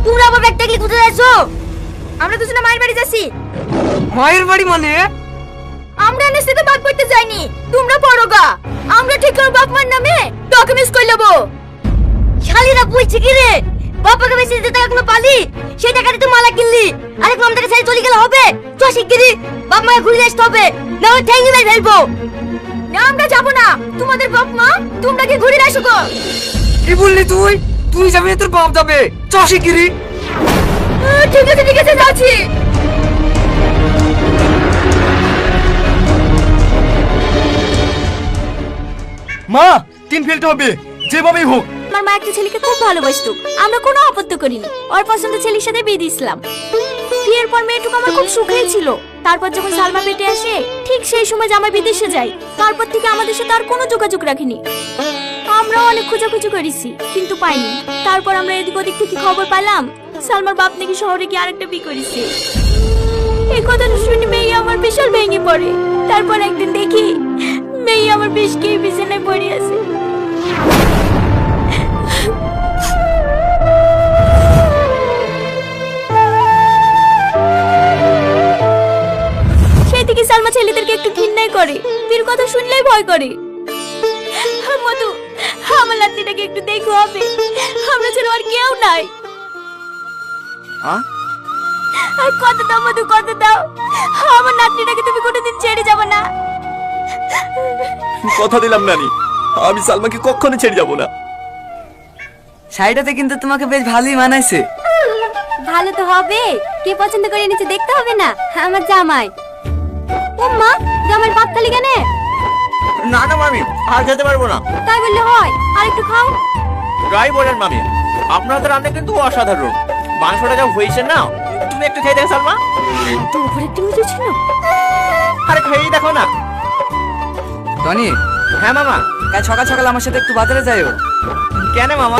আসো আমরা দুজনে মায়ের বাড়ি যাচ্ছি। মায়ের বাড়ি মানে? আমরা সাথে বাদ করতে যাইনি। তোমরা পড়ো গা। আমরা ঠিক করে বাপ মার নামে ডকুমেন্টস করে নেব। শালিরা বলছে কি রে? বাবাকে বেশি যে টাকা কোনো পালি? সেই টাকাতে তো মালা কিনলি। আরেক মাম টাকা ছেড়ে চলে গেলে হবে? চ শিগগিরি বাপ মাকে ঘুরে আসতে হবে। না হলে ঠ্যাঙ্গি মেরে ফেলব। না আমরা যাব না। তোমাদের বাপ মা তোমরা কি ঘুরে আসো গো। কি বললি তুই? তুই যাবি না তোর বাপ যাবে। চাষি গিরি ঠিক আছে ঠিক আছে যাচ্ছি। মা তিন ফেলতে হবে। যেভাবেই হোক। আমার মা একটা ছেলেকে খুব ভালোবাসতো। আমরা কোনো আপত্তি করিনি। ওর পছন্দ ছেলের সাথে বিয়ে দিয়েছিলাম। বিয়ের পর মেয়েটুকু আমার খুব সুখেই ছিল। তারপর যখন সালমা পেটে আসে ঠিক সেই সময় জামাই বিদেশে যায় তারপর থেকে আমাদের সাথে আর কোনো যোগাযোগ রাখিনি। আমরা অনেক খোঁজাখুঁজি করেছি, কিন্তু পাইনি। তারপর আমরা এদিক ওদিক থেকে খবর পেলাম, সালমার বাপ নাকি শহরে গিয়ে আরেকটা বিয়ে করেছে। এই কথাটা শুনে মেয়ে আমার বিশাল ভেঙে পড়ে। তারপর একদিন দেখি, মেয়ে আমার বেশ খেয়ে বিছানায় পড়ে আছে। সেই থেকে সালমা ছেলেদেরকে একটু ঘৃণাই করে বীর কথা শুনলেই ভয় করে। লাত্তিটাকে একটু দেখো হবে। আমরা ছাড়া আর কেউ নাই। আর কত দাও মধু কত দাও। আমার নাতনিটাকে তুমি কোনোদিন ছেড়ে যাবে না। কথা দিলাম নানি। আমি সালমাকে কখনো ছেড়ে যাব না। শাড়িটাতে কিন্তু তোমাকে বেশ ভালোই মানাইছে। ভালো তো হবে। কে পছন্দ করে নিচে দেখতে হবে না। আমার জামাই। ও মা জামাই ভাত খালি কেন? না না মামি আর খেতে পারব না। তাই বললে হয় আর একটু খাও। গাই বলেন মামি আপনাদের রান্না কিন্তু অসাধারণ। মাংসটা যা হয়েছে না তুমি একটু খেয়ে দেখো সালমা। তো উপরে একটু মিঠু ছিল আরে খেয়েই দেখো না। টনি হ্যাঁ মামা। কাল সকাল সকাল আমার সাথে একটু বাজারে যাইও। কেন মামা?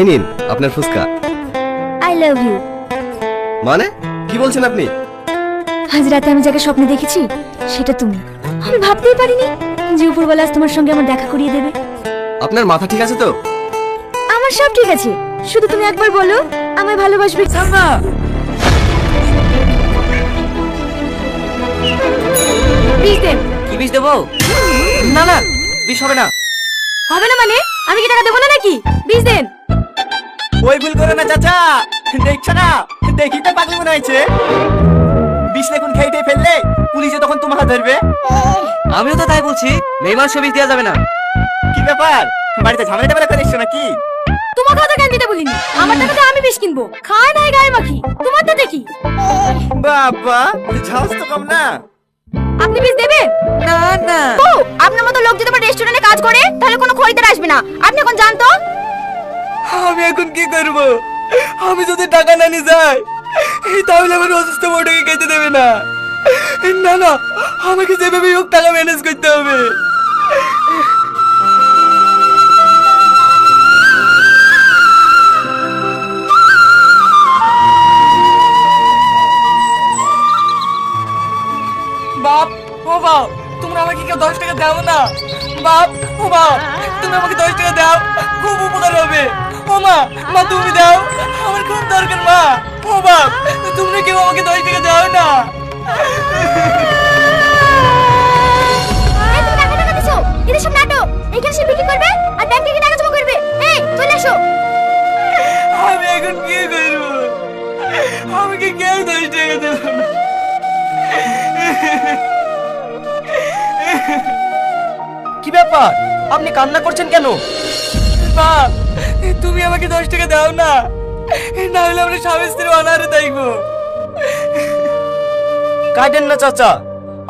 এই নিন আপনার ফুচকা। আই লাভ ইউ মানে? কি বলছেন আপনি? আজ রাতে আমি যাকে স্বপ্নে দেখেছি সেটা তুমি। আমি ভাবতেই পারিনি যে উপরবেলা আজ তোমার সঙ্গে আমার দেখা করিয়ে দেবে। আপনার মাথা ঠিক আছে তো? আমার সব ঠিক আছে। শুধু তুমি একবার বলো আমায় ভালোবাসবে সালমা বিষ দেন কি বিষ দেবো? না না বিষ হবে না। হবে না মানে? আমি কি টাকা দেবো না নাকি? বিষ দেন। ওই ভুল করে না চাচা। দেখছ না? দেখি তো পাগলি মনে হয়েছে। বিষ লেখুন খেয়ে ফেললে পুলিশে তখন তোমার ধরবে। আমিও তো তাই বলছি মেয়ে মানুষ বিষ দেওয়া যাবে না। কি ব্যাপার? বাড়িতে ঝামেলা টামেলা করে এসছো নাকি? তোমার কথা কেন দিতে বলিনি। আমার টাকাতে আমি বিষ কিনবো। খায় নাই গায়ে মাখি তোমার তো দেখি বাবা ঝাউস তো কম না। আপনি বিষ দেবেন? না না। ও আপনার মতো লোক যদি আমার রেস্টুরেন্টে কাজ করে তাহলে কোনো খরিদ্দার আসবে না। আপনি এখন জানতো? আমি এখন কি করব? আমি যদি টাকা না নিয়ে যাই তাহলে আমার অসুস্থ বউটাকে খেতে দেবে না। না না, আমাকে যেভাবে হোক টাকা ম্যানেজ করতে হবে। বাপ, তোমরা আমাকে কেউ দশ টাকা দাও না। বাপ, ও বাপ, তুমি আমাকে দশ টাকা দাও। খুব উপকার আমাকে দশ টাকা দাও না আমি এখন কি আমাকে কেউ দশ টাকা কি ব্যাপার? আপনি কান্না করছেন কেন? মা তুমি আমাকে দশ টাকা দাও না। না হলে আমরা স্বামী স্ত্রী অনারে দেখব। কাটেন না, চাচা।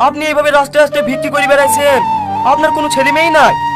আপনি এইভাবে রাস্তায় রাস্তায় ভিক্ষি করে বেড়াইছেন। আপনার কোনো ছেলে মেয়েই নাই।